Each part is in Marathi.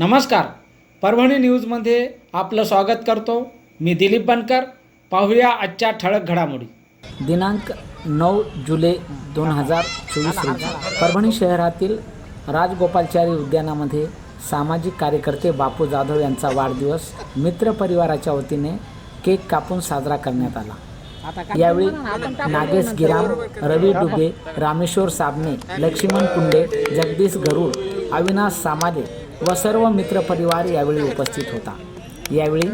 नमस्कार. परभणी न्यूजमध्ये आपलं स्वागत करतो. मी दिलीप बनकर. पाहूया आजच्या ठळक घडामोडी. दिनांक नऊ जुलै दोन हजार चोवीस रोजी परभणी शहरातील राजगोपालचारी उद्यानामध्ये सामाजिक कार्यकर्ते बापू जाधव यांचा वाढदिवस मित्रपरिवाराच्या वतीने केक कापून साजरा करण्यात आला. यावेळी नागेश गिराम रवी डुबे रामेश्वर साबणे लक्ष्मण कुंडे जगदीश गरुड अविनाश सामादे व सर्व मित्रपरिवार यावेळी उपस्थित होता. यावेळी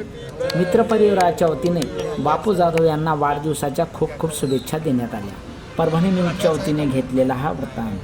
मित्रपरिवाराच्या वतीने बापू जाधव यांना वाढदिवसाच्या खूप खूप शुभेच्छा देण्यात आल्या. परभणी न्यूजच्या वतीने घेतलेला हा वृत्तांत.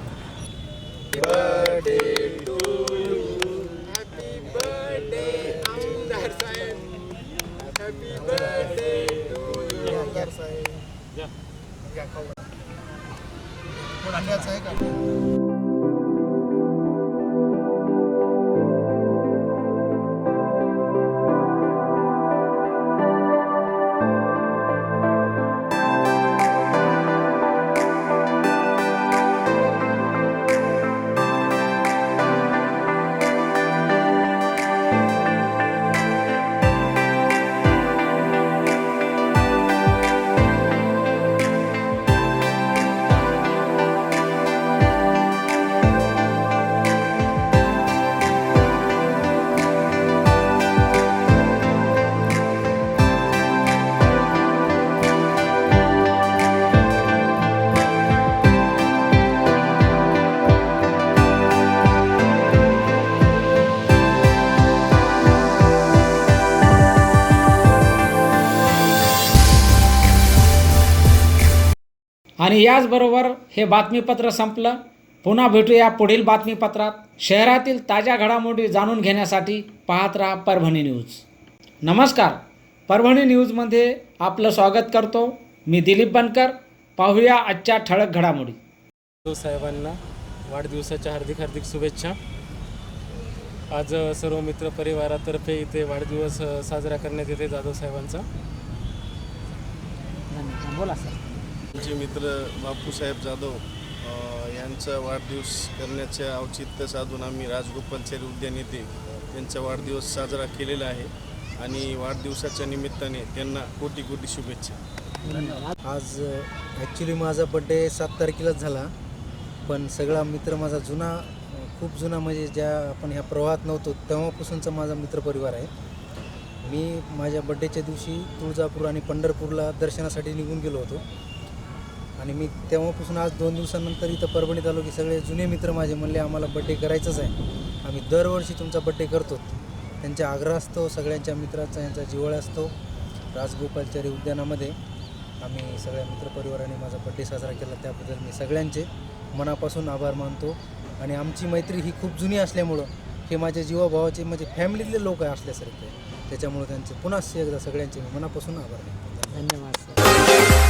आणि याचबरोबर हे बातमीपत्र संपलं. पुन्हा भेटूया पुढील बातमीपत्रात. शहरातील ताज्या घडामोडी जाणून घेण्यासाठी पाहत राहा परभणी न्यूज. नमस्कार. परभणी न्यूजमध्ये आपलं स्वागत करतो. मी दिलीप बनकर. पाहूया आजच्या ठळक घडामोडी. जाधव साहेबांना वाढदिवसाच्या हार्दिक हार्दिक शुभेच्छा. आज सर्व मित्र परिवारातर्फे इथे वाढदिवस साजरा करण्यात येते जाधव साहेबांचा. बोला सर आमचे मित्र बापूसाहेब जाधव यांचा वाढदिवस करण्याचे औचित्य साधून आम्ही राजगोपालचारी उद्यान येथे त्यांचा वाढदिवस साजरा केलेला आहे आणि वाढदिवसाच्या निमित्ताने त्यांना कोटी कोटी शुभेच्छा. आज ॲक्च्युली माझा बड्डे सात तारखेलाच झाला पण सगळा मित्र माझा जुना खूप जुना म्हणजे ज्या आपण ह्या प्रवाहात नव्हतो तेव्हापासूनचा माझा मित्रपरिवार आहे. मी माझ्या बड्डेच्या दिवशी तुळजापूर आणि पंढरपूरला दर्शनासाठी निघून गेलो होतो. आणि मी तेव्हापासून आज दोन दिवसानंतर इथं परभणीत आलो की सगळे जुने मित्र माझे म्हणले आम्हाला बड्डे करायचाच आहे. आम्ही दरवर्षी तुमचा बड्डे करतो. त्यांच्या आग्रह असतो सगळ्यांच्या मित्राचा यांचा जिव्हाळा असतो. राजगोपालचारी उद्यानामध्ये आम्ही सगळ्या मित्रपरिवाराने माझा बड्डे साजरा केला. त्याबद्दल मी सगळ्यांचे मनापासून आभार मानतो. आणि आमची मैत्री ही खूप जुनी असल्यामुळं हे माझ्या जीवाभावाचे म्हणजे फॅमिलीतले लोक आहे. असल्यासारखे त्याच्यामुळे त्यांचे पुन्हा एकदा सगळ्यांचे मी मनापासून आभार मानतो. धन्यवाद सर.